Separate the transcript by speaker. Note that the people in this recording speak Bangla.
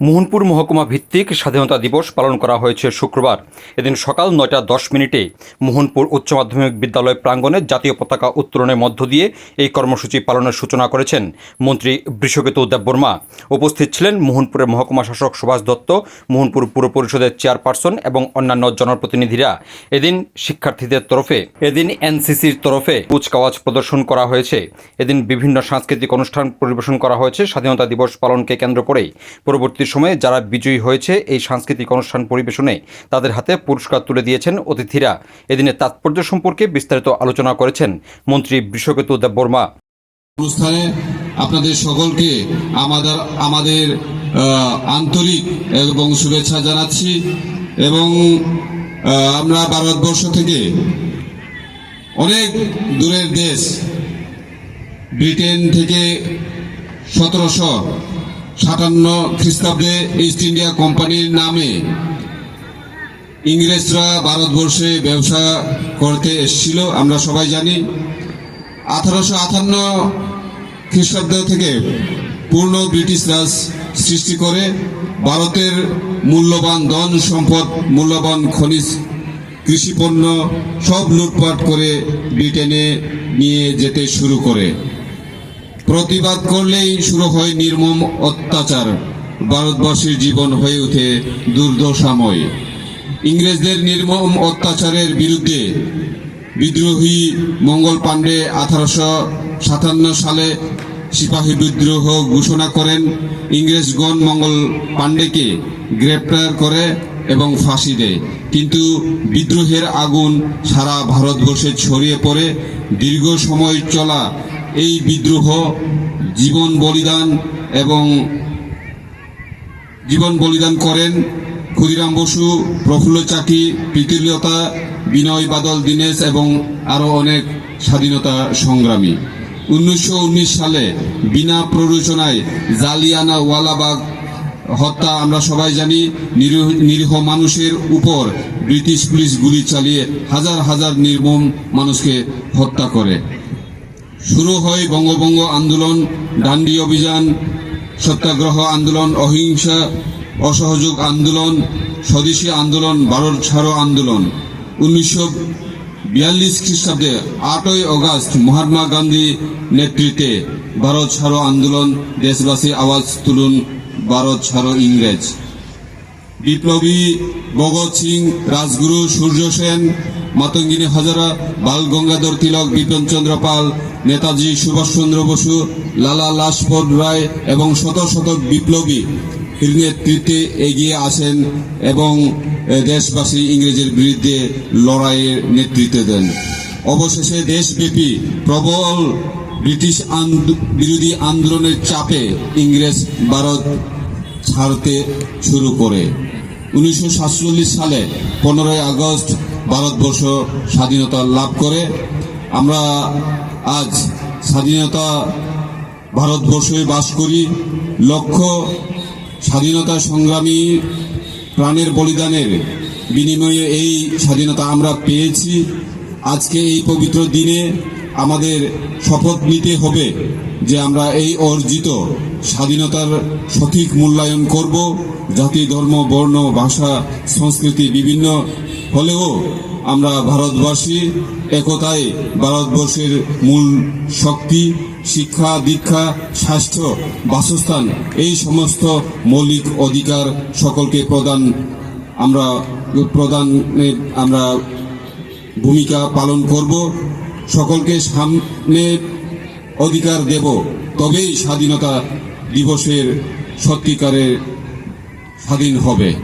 Speaker 1: মোহনপুর মহকুমা ভিত্তিক স্বাধীনতা দিবস পালন করা হয়েছে শুক্রবার। এদিন সকাল নয়টা দশ মিনিটে মোহনপুর উচ্চ মাধ্যমিক বিদ্যালয় প্রাঙ্গণে জাতীয় পতাকা উত্তোলনের মধ্য দিয়ে এই কর্মসূচি পালনের সূচনা করেছেন মন্ত্রী বৃষকেতু দেববর্মা। উপস্থিত ছিলেন মোহনপুরের মহকুমা শাসক সুভাষ দত্ত, মোহনপুর পুর পরিষদের চেয়ারপারসন এবং অন্যান্য জনপ্রতিনিধিরা। এদিন শিক্ষার্থীদের তরফে, এদিন এনসিসির তরফে কুচকাওয়াজ প্রদর্শন করা হয়েছে। এদিন বিভিন্ন সাংস্কৃতিক অনুষ্ঠান পরিবেশন করা হয়েছে। স্বাধীনতা দিবস পালনকে কেন্দ্র করে পরবর্তী সময়ে যারা বিজয়ী হয়েছে, এই সাংস্কৃতিক অনুষ্ঠান পরিবেশনে তাদের হাতে পুরস্কার তুলে দিয়েছেন অতিথিরা। এদিনের তাৎপর্য সম্পর্কে বিস্তারিত আলোচনা করেছেন মন্ত্রী বৃষকেতু দেববর্মা
Speaker 2: অনুষ্ঠানে আপনাদের সকলকে আমাদের আমাদের আন্তরিক এবং শুভেচ্ছা জানাচ্ছি এবং আমরা ভারতবর্ষ থেকে অনেক দূরের দেশ, ব্রিটেন থেকে সতেরোশো সাতান্ন খ্রিস্টাব্দে ইস্ট ইন্ডিয়া কোম্পানির নামে ইংরেজরা ভারতবর্ষে ব্যবসা করতে এসেছিল, আমরা সবাই জানি। আঠারোশো আটান্ন খ্রিস্টাব্দ থেকে পূর্ণ ব্রিটিশ রাজ সৃষ্টি করে ভারতের মূল্যবান ধন সম্পদ, মূল্যবান খনিজ, কৃষিপণ্য সব লুটপাট করে ব্রিটেনে নিয়ে যেতে শুরু করে। প্রতিবাদ করলেই শুরু হয় নির্মম অত্যাচার। ভারতবর্ষের জীবন হয়ে ওঠে দুর্দশাময়। ইংরেজদের নির্মম অত্যাচারের বিরুদ্ধে বিদ্রোহী মঙ্গল পাণ্ডে আঠারোশো সাতান্ন সালে সিপাহী বিদ্রোহ ঘোষণা করেন। ইংরেজগণ মঙ্গল পাণ্ডেকে গ্রেপ্তার করে এবং ফাঁসি দেয়। কিন্তু বিদ্রোহের আগুন সারা ভারতবর্ষে ছড়িয়ে পড়ে। দীর্ঘ সময় চলা এই বিদ্রোহ জীবন বলিদান এবং জীবন বলিদান করেন ক্ষুদিরাম বসু, প্রফুল্ল চাকি প্রীতিলতা বিনয় বাদল, দীনেশ এবং আরও অনেক স্বাধীনতা সংগ্রামী। উনিশশো উনিশ সালে বিনা প্ররোচনায় জালিয়ানা ওয়ালাবাগ হত্যা আমরা সবাই জানি, নিরীহ নিরীহ মানুষের উপর ব্রিটিশ পুলিশ গুলি চালিয়ে হাজার হাজার নির্মম মানুষকে হত্যা করে। শুরু হয় বঙ্গভঙ্গ আন্দোলন, ডান্ডি অভিযান, সত্যাগ্রহ আন্দোলন, অহিংসা, অসহযোগ আন্দোলন, স্বদেশী আন্দোলন ভারত ছাড়ো আন্দোলন। উনিশশো বিয়াল্লিশ খ্রিস্টাব্দে আটই অগাস্ট মহাত্মা গান্ধী নেতৃত্বে ভারত ছাড়ো আন্দোলন, দেশবাসী আওয়াজ তুলুন ভারত ছাড়ো ইংরেজ। বিপ্লবী ভগৎ সিং, রাজগুরু সূর্য সেন মাতঙ্গিনী হাজারা, বাল গঙ্গাধর তিলক, বিপিন চন্দ্র পাল, নেতাজি সুভাষচন্দ্র বসু, লালা লাজপত রায় এবং শত শত বিপ্লবী নেতৃত্বে এগিয়ে আসেন এবং দেশবাসী ইংরেজের বিরুদ্ধে লড়াইয়ের নেতৃত্ব দেন। অবশেষে দেশব্যাপী প্রবল ব্রিটিশ বিরোধী আন্দোলনের চাপে ইংরেজ ভারত ছাড়তে শুরু করে। উনিশশো সাতচল্লিশ সালে পনেরোই আগস্ট ভারতবর্ষ স্বাধীনতা লাভ করে আমরা আজ স্বাধীনতা ভারতবর্ষে বাস করি। লক্ষ্য স্বাধীনতা সংগ্রামী প্রাণের বলিদানের বিনিময়ে এই স্বাধীনতা আমরা পেয়েছি। আজকে এই পবিত্র দিনে আমাদের শপথ নিতে হবে যে আমরা এই অর্জিত স্বাধীনতার সঠিক মূল্যায়ন করব। জাতি, ধর্ম, বর্ণ, ভাষা, সংস্কৃতি, বিভিন্ন হলেও আমরা ভারতবাসী একতায় ভারতবর্ষের মূল শক্তি, শিক্ষা, দীক্ষা, স্বাস্থ্য, বাসস্থান, এই সমস্ত মৌলিক অধিকার সকলকে প্রদান, আমরা প্রদানে আমরা ভূমিকা পালন করব। সকলকে সামনে অধিকার দেব। তবেই স্বাধীনতা দিবসের সত্যিকারের স্বাধীন হবে।